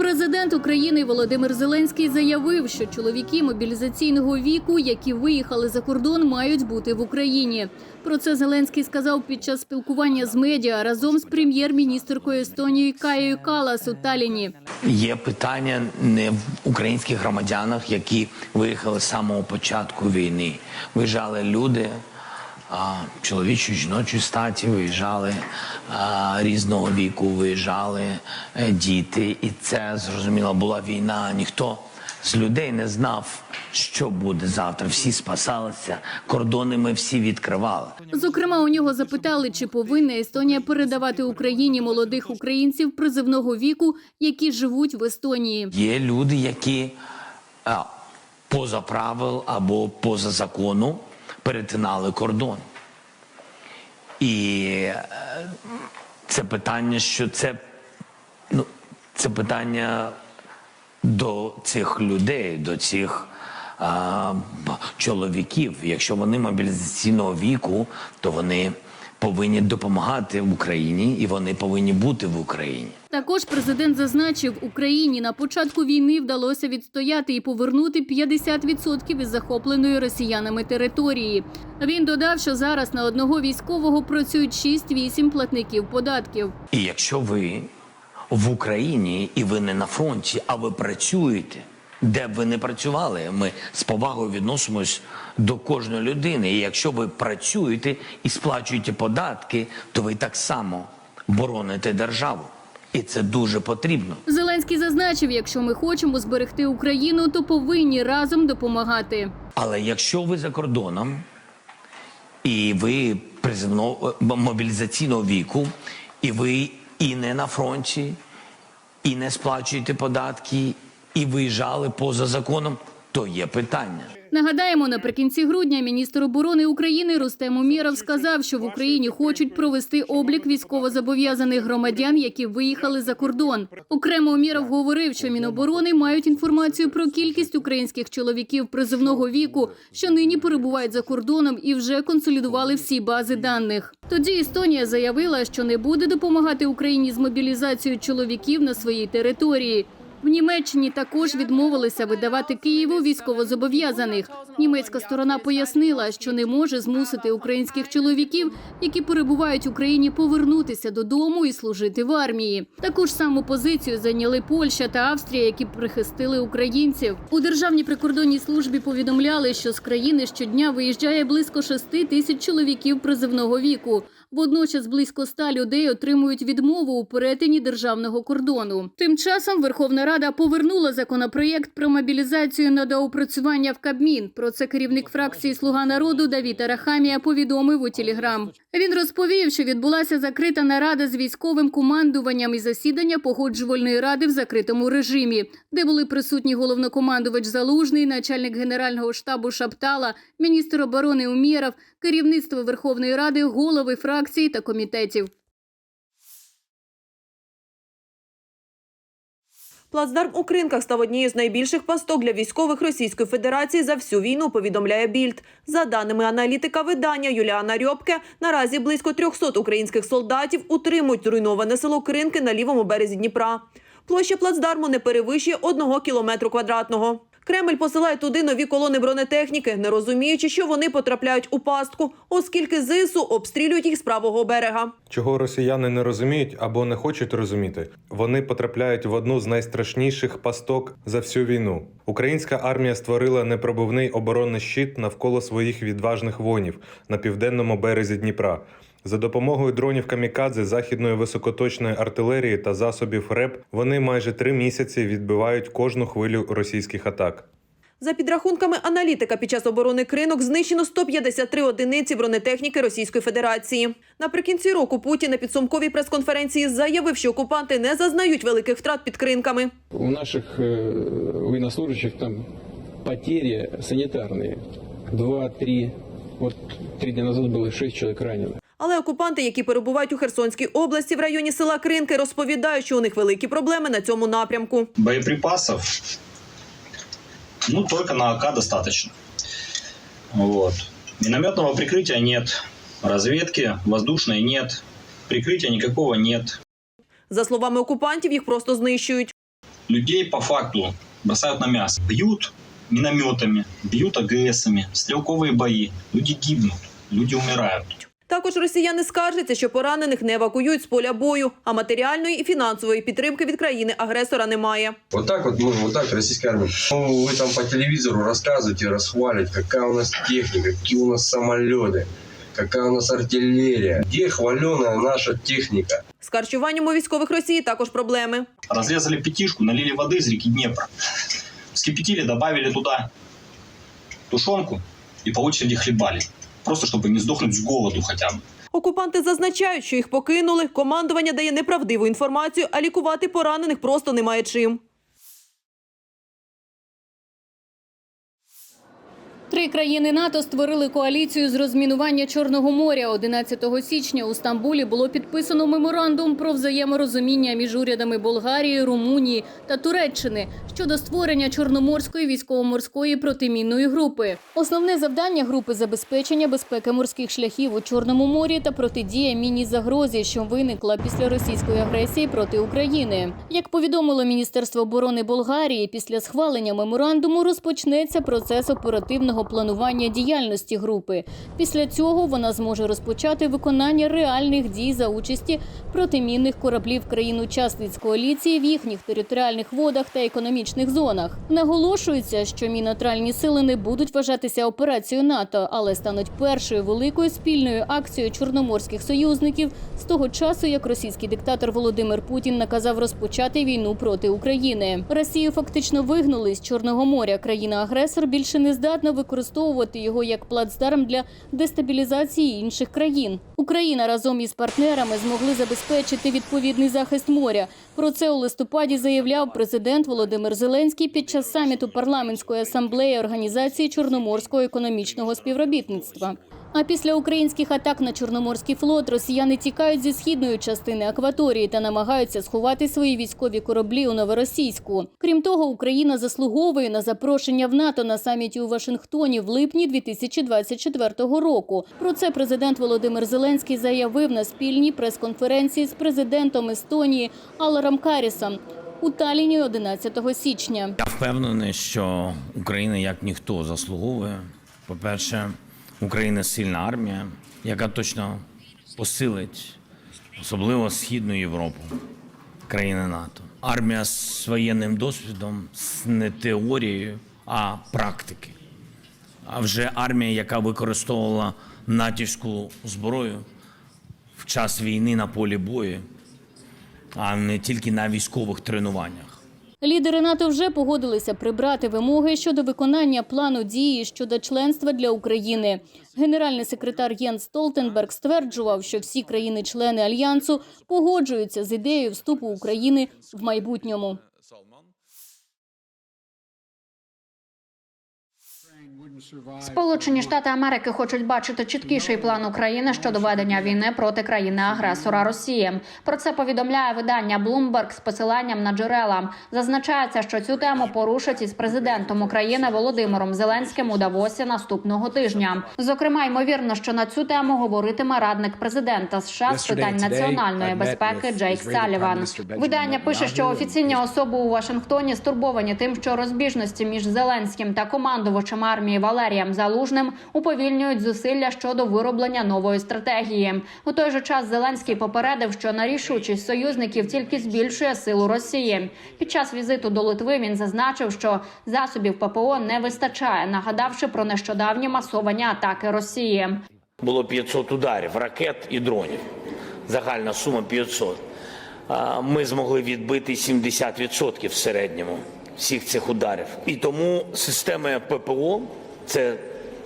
Президент України Володимир Зеленський заявив, що чоловіки мобілізаційного віку, які виїхали за кордон, мають бути в Україні. Про це Зеленський сказав під час спілкування з медіа разом з прем'єр-міністркою Естонії Каєю Калас у Таліні. Є питання не в українських громадянах, які виїхали з самого початку війни. Виїжджали люди чоловічої, жіночої статі, виїжджали різного віку, виїжджали е, діти, і це зрозуміло була війна. Ніхто з людей не знав, що буде завтра. Всі спасалися, кордони ми всі відкривали. Зокрема, у нього запитали, чи повинна Естонія передавати Україні молодих українців призивного віку, які живуть в Естонії. Є люди, які а, поза правил або поза закону перетинали кордон. І е, це питання, що це, ну, це питання до цих людей, до цих а, чоловіків. Якщо вони мобілізаційного віку, то вони повинні допомагати в Україні і вони повинні бути в Україні. Також президент зазначив, Україні на початку війни вдалося відстояти і повернути 50% із захопленої росіянами території. Він додав, що зараз на одного військового працюють 6-8 платників податків. І якщо ви в Україні і ви не на фронті, а ви працюєте, де б ви не працювали, ми з повагою відносимось до кожної людини. І якщо ви працюєте і сплачуєте податки, то ви так само бороните державу. І це дуже потрібно. Зеленський зазначив, якщо ми хочемо зберегти Україну, то повинні разом допомагати. Але якщо ви за кордоном і ви призивного е, мобілізаційного віку, і ви і не на фронті, і не сплачуєте податки, і виїжджали поза законом, то є питання. Нагадаємо, наприкінці грудня міністр оборони України Рустем Умєров сказав, що в Україні хочуть провести облік військовозобов'язаних громадян, які виїхали за кордон. Окремо Умєров говорив, що Міноборони мають інформацію про кількість українських чоловіків призивного віку, що нині перебувають за кордоном і вже консолідували всі бази даних. Тоді Естонія заявила, що не буде допомагати Україні з мобілізацією чоловіків на своїй території. В Німеччині також відмовилися видавати Києву військовозобов'язаних. Німецька сторона пояснила, що не може змусити українських чоловіків, які перебувають в Україні, повернутися додому і служити в армії. Таку ж саму позицію зайняли Польща та Австрія, які прихистили українців. У державній прикордонній службі повідомляли, що з країни щодня виїжджає близько 6 тисяч чоловіків призивного віку. Водночас близько ста людей отримують відмову у перетині державного кордону. Тим часом Верховна Рада повернула законопроєкт про мобілізацію на доопрацювання в Кабмін. Про це керівник фракції Слуга народу Давід Арахамія повідомив у Телеграм. Він розповів, що відбулася закрита нарада з військовим командуванням і засідання погоджувальної ради в закритому режимі, де були присутні головнокомандувач Залужний, начальник генерального штабу Шаптала, міністр оборони Умєров, керівництво Верховної Ради, голови фракцій та комітетів. Плацдарм у Кринках став однією з найбільших пасток для військових Російської Федерації за всю війну, повідомляє Більд. За даними аналітика видання Юліана Рьобке, наразі близько 300 українських солдатів утримують зруйноване село Кринки на лівому березі Дніпра. Площа плацдарму не перевищує одного кілометру квадратного. Кремль посилає туди нові колони бронетехніки, не розуміючи, що вони потрапляють у пастку, оскільки ЗСУ обстрілюють їх з правого берега. Чого росіяни не розуміють або не хочуть розуміти, вони потрапляють в одну з найстрашніших пасток за всю війну. Українська армія створила непробивний оборонний щит навколо своїх відважних воїнів на південному березі Дніпра. За допомогою дронів камікадзе, західної високоточної артилерії та засобів РЕП вони майже три місяці відбивають кожну хвилю російських атак. За підрахунками аналітика, під час оборони кринок знищено 153 одиниці бронетехніки Російської Федерації. Наприкінці року Путін на підсумковій прес-конференції заявив, що окупанти не зазнають великих втрат під кринками. У наших э, военнослужащих там потери санитарные. Два-три. Вот три дня назад было шесть человек ранено. Але окупанти, які перебувають у Херсонській області в районі села Кринки, розповідають, що у них великі проблеми на цьому напрямку. боеприпасов, ну, только на АК достаточно. Вот. Минометного прикрытия нет, разведки воздушной нет, прикрытия никакого нет. За словами окупантів, їх просто знищують. людей по факту бросают на мясо. Бьют минометами, бьют АГСами, стрелковые бои. Люди гибнут, люди умирают. Також росіяни скаржаться, що поранених не евакуюють з поля бою, а матеріальної і фінансової підтримки від країни-агресора немає. Вот так вот, ну, вот так российская армия. Ну, вы там по телевизору рассказываете, расхваливаете, какая у нас техника, какие у нас самолеты, какая у нас артиллерия. Где хваленая наша техника? З харчуванням у військових Росії також проблеми. Разрезали пятишку, налили воды из реки Днепр. Вскипятили, добавили туда тушенку и по очереди хлебали. Просто щоб не здохнуть з голоду хоча б. Окупанти зазначають, що їх покинули. Командування дає неправдиву інформацію, а лікувати поранених просто немає чим. Три країни НАТО створили коаліцію з розмінування Чорного моря. 11 січня у Стамбулі було підписано меморандум про взаєморозуміння між урядами Болгарії, Румунії та Туреччини щодо створення Чорноморської військово-морської протимінної групи. Основне завдання групи забезпечення безпеки морських шляхів у Чорному морі та протидія міні загрозі, що виникла після російської агресії проти України. Як повідомило Міністерство оборони Болгарії, після схвалення меморандуму розпочнеться процес оперативного планування діяльності групи. Після цього вона зможе розпочати виконання реальних дій за участі протимінних кораблів країн-учасниць коаліції в їхніх територіальних водах та економічних зонах. Наголошується, що мінотральні сили не будуть вважатися операцією НАТО, але стануть першою великою спільною акцією чорноморських союзників з того часу, як російський диктатор Володимир Путін наказав розпочати війну проти України. Росію фактично вигнали з Чорного моря. Країна-агресор більше не здатна використовувати його як плацдарм для дестабілізації інших країн. Україна разом із партнерами змогли забезпечити відповідний захист моря. Про це у листопаді заявляв президент Володимир Зеленський під час саміту парламентської асамблеї організації Чорноморського економічного співробітництва. А після українських атак на Чорноморський флот росіяни тікають зі східної частини акваторії та намагаються сховати свої військові кораблі у новоросійську. Крім того, Україна заслуговує на запрошення в НАТО на саміті у Вашингтоні в липні 2024 року. Про це президент Володимир Зеленський заявив на спільній прес-конференції з президентом Естонії Аларом Карісом у Таліні 11 січня. Я впевнений, що Україна як ніхто заслуговує. По-перше, Україна сильна армія, яка точно посилить особливо Східну Європу, країни НАТО. Армія з воєнним досвідом, з не теорією, а практики. А вже армія, яка використовувала натівську зброю в час війни на полі бою, а не тільки на військових тренуваннях. Лідери НАТО вже погодилися прибрати вимоги щодо виконання плану дії щодо членства для України. Генеральний секретар Єнс Столтенберг стверджував, що всі країни-члени альянсу погоджуються з ідеєю вступу України в майбутньому. Сполучені Штати Америки хочуть бачити чіткіший план України щодо ведення війни проти країни-агресора Росії. Про це повідомляє видання Bloomberg з посиланням на джерела. Зазначається, що цю тему порушать із президентом України Володимиром Зеленським у Давосі наступного тижня. Зокрема, ймовірно, що на цю тему говоритиме радник президента США з питань національної безпеки Джейк Саліван. Видання пише, що офіційні особи у Вашингтоні стурбовані тим, що розбіжності між Зеленським та командувачем армії Валерієм Залужним уповільнюють зусилля щодо вироблення нової стратегії. У той же час Зеленський попередив, що на рішучість союзників тільки збільшує силу Росії. Під час візиту до Литви він зазначив, що засобів ППО не вистачає, нагадавши про нещодавні масовані атаки Росії. Було 500 ударів, ракет і дронів. Загальна сума 500. Ми змогли відбити 70% в середньому всіх цих ударів. І тому системи ППО це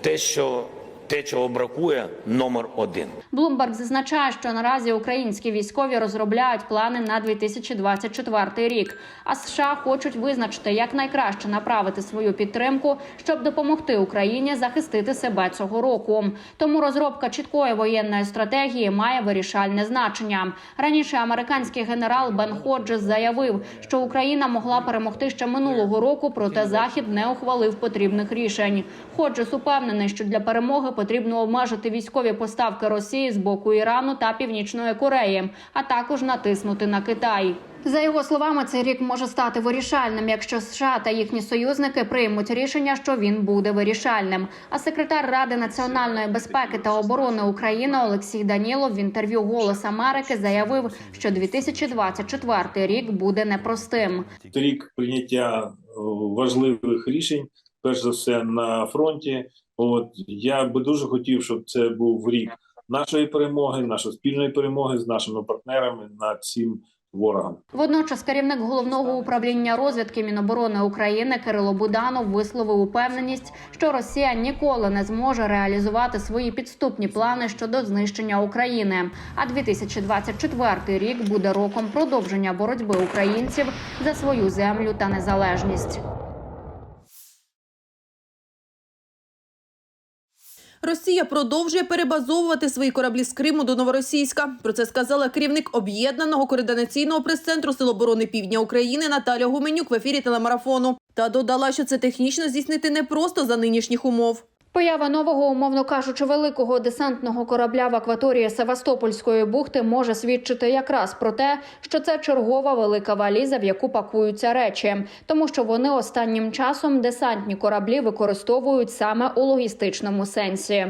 те, що те, чого бракує, номер один. Блумберг зазначає, що наразі українські військові розробляють плани на 2024 рік. А США хочуть визначити, як найкраще направити свою підтримку, щоб допомогти Україні захистити себе цього року. Тому розробка чіткої воєнної стратегії має вирішальне значення. Раніше американський генерал Бен Ходжес заявив, що Україна могла перемогти ще минулого року, проте Захід не ухвалив потрібних рішень. Ходжес упевнений, що для перемоги потрібно обмежити військові поставки Росії з боку Ірану та Північної Кореї, а також натиснути на Китай. За його словами, цей рік може стати вирішальним, якщо США та їхні союзники приймуть рішення, що він буде вирішальним. А секретар Ради національної безпеки та оборони України Олексій Данілов в інтерв'ю Голос Америки заявив, що 2024 рік буде непростим. рік прийняття важливих рішень, перш за все на фронті. От я би дуже хотів, щоб це був рік нашої перемоги, нашої спільної перемоги з нашими партнерами над цим ворогом. Водночас керівник головного управління розвідки Міноборони України Кирило Буданов висловив упевненість, що Росія ніколи не зможе реалізувати свої підступні плани щодо знищення України. А 2024 рік буде роком продовження боротьби українців за свою землю та незалежність. Росія продовжує перебазовувати свої кораблі з Криму до Новоросійська. Про це сказала керівник об'єднаного координаційного прес-центру Сил оборони Півдня України Наталя Гуменюк в ефірі телемарафону. Та додала, що це технічно здійснити не просто за нинішніх умов. Поява нового, умовно кажучи, великого десантного корабля в акваторії Севастопольської бухти може свідчити якраз про те, що це чергова велика валіза, в яку пакуються речі, тому що вони останнім часом десантні кораблі використовують саме у логістичному сенсі.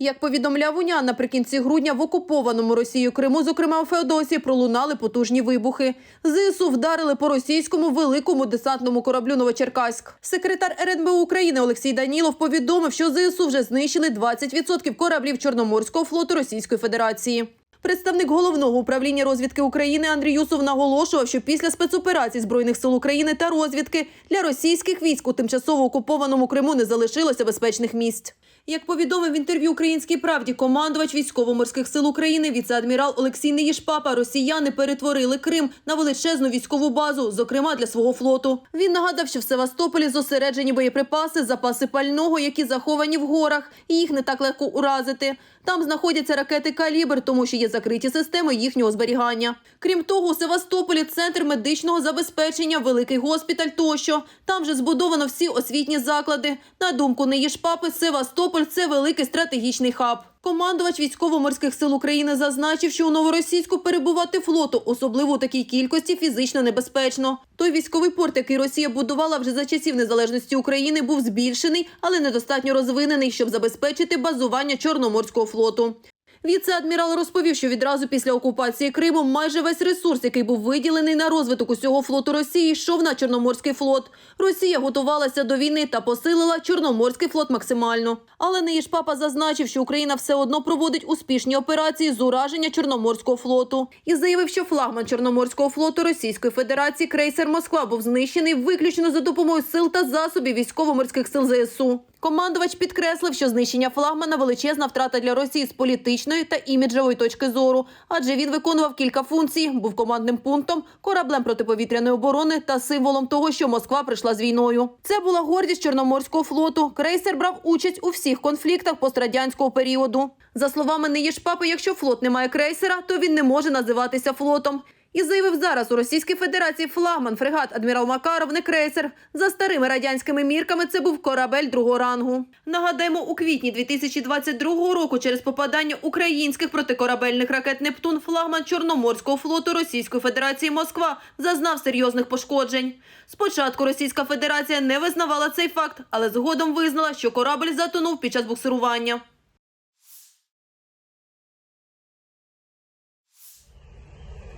Як повідомляв УНЯ, наприкінці грудня в окупованому Росією Криму, зокрема у Феодосії, пролунали потужні вибухи. ЗСУ вдарили по російському великому десантному кораблю Новочеркаськ. Секретар РНБУ України Олексій Данілов повідомив, що ЗСУ вже знищили 20% кораблів Чорноморського флоту Російської Федерації. Представник головного управління розвідки України Андрій Юсов наголошував, що після спецоперацій збройних сил України та розвідки для російських військ у тимчасово окупованому Криму не залишилося безпечних місць. Як повідомив в інтерв'ю Українській правді командувач військово-морських сил України, віце-адмірал Олексій Неїшпапа, росіяни перетворили Крим на величезну військову базу, зокрема для свого флоту. Він нагадав, що в Севастополі зосереджені боєприпаси, запаси пального, які заховані в горах, і їх не так легко уразити. Там знаходяться ракети калібр, тому що є закриті системи їхнього зберігання. Крім того, у Севастополі центр медичного забезпечення, великий госпіталь тощо. Там вже збудовано всі освітні заклади. На думку Неїшпапи, Севастополь це великий стратегічний хаб. Командувач військово-морських сил України зазначив, що у новоросійську перебувати флоту, особливо у такій кількості, фізично небезпечно. Той військовий порт, який Росія будувала вже за часів незалежності України, був збільшений, але недостатньо розвинений, щоб забезпечити базування Чорноморського флоту. Віце-адмірал розповів, що відразу після окупації Криму майже весь ресурс, який був виділений на розвиток усього флоту Росії, йшов на Чорноморський флот. Росія готувалася до війни та посилила Чорноморський флот максимально. Але Неїшпапа зазначив, що Україна все одно проводить успішні операції з ураження Чорноморського флоту і заявив, що флагман Чорноморського флоту Російської Федерації крейсер Москва був знищений виключно за допомогою сил та засобів військово-морських сил ЗСУ. Командувач підкреслив, що знищення флагмана величезна втрата для Росії з політичної та іміджевої точки зору, адже він виконував кілька функцій, був командним пунктом, кораблем протиповітряної оборони та символом того, що Москва прийшла з війною. Це була гордість Чорноморського флоту. Крейсер брав участь у всіх конфліктах пострадянського періоду. За словами Неєшпапи, якщо флот не має крейсера, то він не може називатися флотом. І заявив зараз у Російській Федерації флагман фрегат адмірал Макаров не крейсер. За старими радянськими мірками це був корабель другого рангу. Нагадаємо, у квітні 2022 року через попадання українських протикорабельних ракет Нептун флагман Чорноморського флоту Російської Федерації Москва зазнав серйозних пошкоджень. Спочатку Російська Федерація не визнавала цей факт, але згодом визнала, що корабль затонув під час буксирування.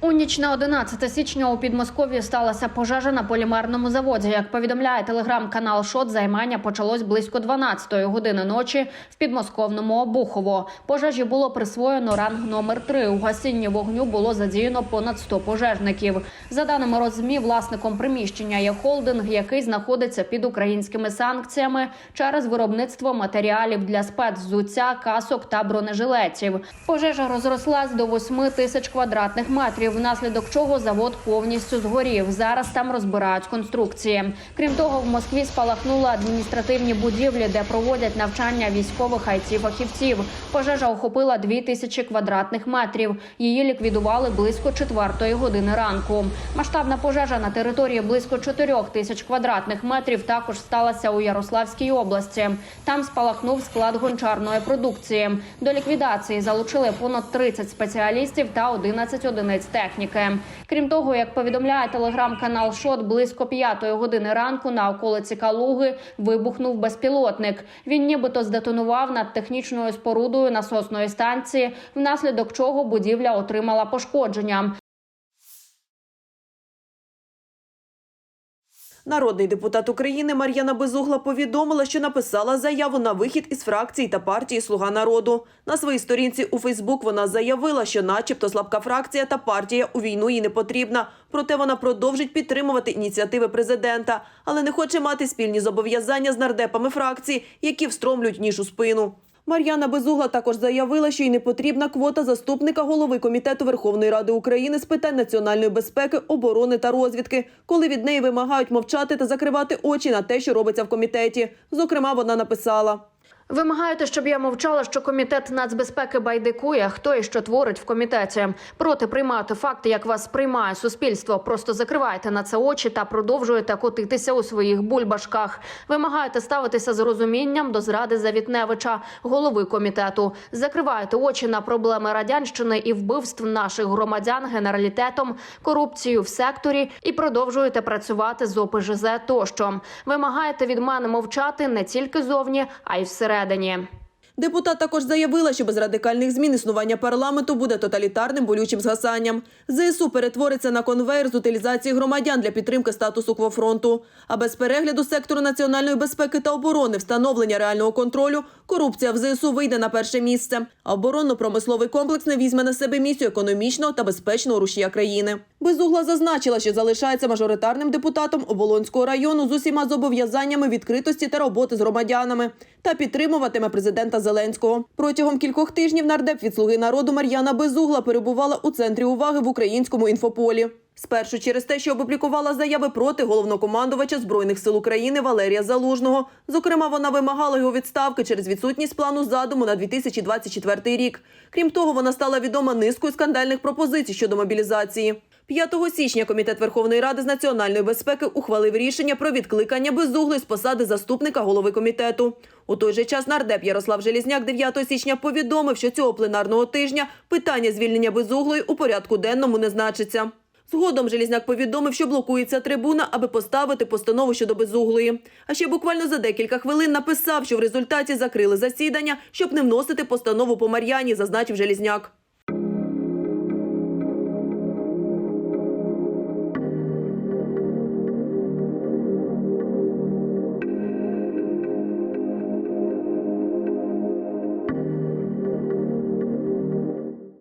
У ніч на 11 січня у Підмосков'ї сталася пожежа на полімерному заводі. Як повідомляє телеграм-канал Шот, займання почалось близько 12-ї години ночі в підмосковному Обухово. Пожежі було присвоєно ранг номер 3 У гасінні вогню було задіяно понад 100 пожежників. За даними Розмі, власником приміщення є холдинг, який знаходиться під українськими санкціями через виробництво матеріалів для спецзуття, касок та бронежилетів. Пожежа розрослась до 8 тисяч квадратних метрів. Метрів, внаслідок чого завод повністю згорів. Зараз там розбирають конструкції. Крім того, в Москві спалахнули адміністративні будівлі, де проводять навчання військових it фахівців. Пожежа охопила 2 тисячі квадратних метрів. Її ліквідували близько четвертої години ранку. Масштабна пожежа на території близько 4 тисяч квадратних метрів також сталася у Ярославській області. Там спалахнув склад гончарної продукції. До ліквідації залучили понад 30 спеціалістів та 11 одиниць техніки. Крім того, як повідомляє телеграм-канал Шот, близько п'ятої години ранку на околиці Калуги вибухнув безпілотник. Він нібито здетонував над технічною спорудою насосної станції, внаслідок чого будівля отримала пошкодження. Народний депутат України Мар'яна Безугла повідомила, що написала заяву на вихід із фракції та партії Слуга народу. На своїй сторінці у Фейсбук вона заявила, що, начебто, слабка фракція та партія у війну їй не потрібна. Проте вона продовжить підтримувати ініціативи президента, але не хоче мати спільні зобов'язання з нардепами фракції, які встромлюють ніж у спину. Мар'яна Безугла також заявила, що й не потрібна квота заступника голови комітету Верховної Ради України з питань національної безпеки, оборони та розвідки, коли від неї вимагають мовчати та закривати очі на те, що робиться в комітеті. Зокрема, вона написала. Вимагаєте, щоб я мовчала, що комітет нацбезпеки байдикує, хто і що творить в комітеті. Проти приймати факти, як вас сприймає суспільство. Просто закриваєте на це очі та продовжуєте котитися у своїх бульбашках. Вимагаєте ставитися з розумінням до зради Завітневича, голови комітету. Закриваєте очі на проблеми радянщини і вбивств наших громадян генералітетом, корупцію в секторі і продовжуєте працювати з ОПЖЗ тощо. Вимагаєте від мене мовчати не тільки зовні, а й всередині. Депутат також заявила, що без радикальних змін існування парламенту буде тоталітарним болючим згасанням. ЗСУ перетвориться на конвейер з утилізації громадян для підтримки статусу квофронту. А без перегляду сектору національної безпеки та оборони, встановлення реального контролю, корупція в ЗСУ вийде на перше місце. А оборонно-промисловий комплекс не візьме на себе місію економічного та безпечного рушія країни. Безугла зазначила, що залишається мажоритарним депутатом Оболонського району з усіма зобов'язаннями відкритості та роботи з громадянами та підтримуватиме президента Зеленського. Протягом кількох тижнів нардеп від слуги народу Мар'яна Безугла перебувала у центрі уваги в українському інфополі. Спершу через те, що опублікувала заяви проти головнокомандувача збройних сил України Валерія Залужного. Зокрема, вона вимагала його відставки через відсутність плану задуму на 2024 рік. Крім того, вона стала відома низкою скандальних пропозицій щодо мобілізації. 5 січня Комітет Верховної Ради з національної безпеки ухвалив рішення про відкликання безугли з посади заступника голови комітету. У той же час нардеп Ярослав Желізняк 9 січня повідомив, що цього пленарного тижня питання звільнення безуглої у порядку денному не значиться. Згодом Желізняк повідомив, що блокується трибуна, аби поставити постанову щодо безуглої. А ще буквально за декілька хвилин написав, що в результаті закрили засідання, щоб не вносити постанову по Мар'яні, зазначив Желізняк.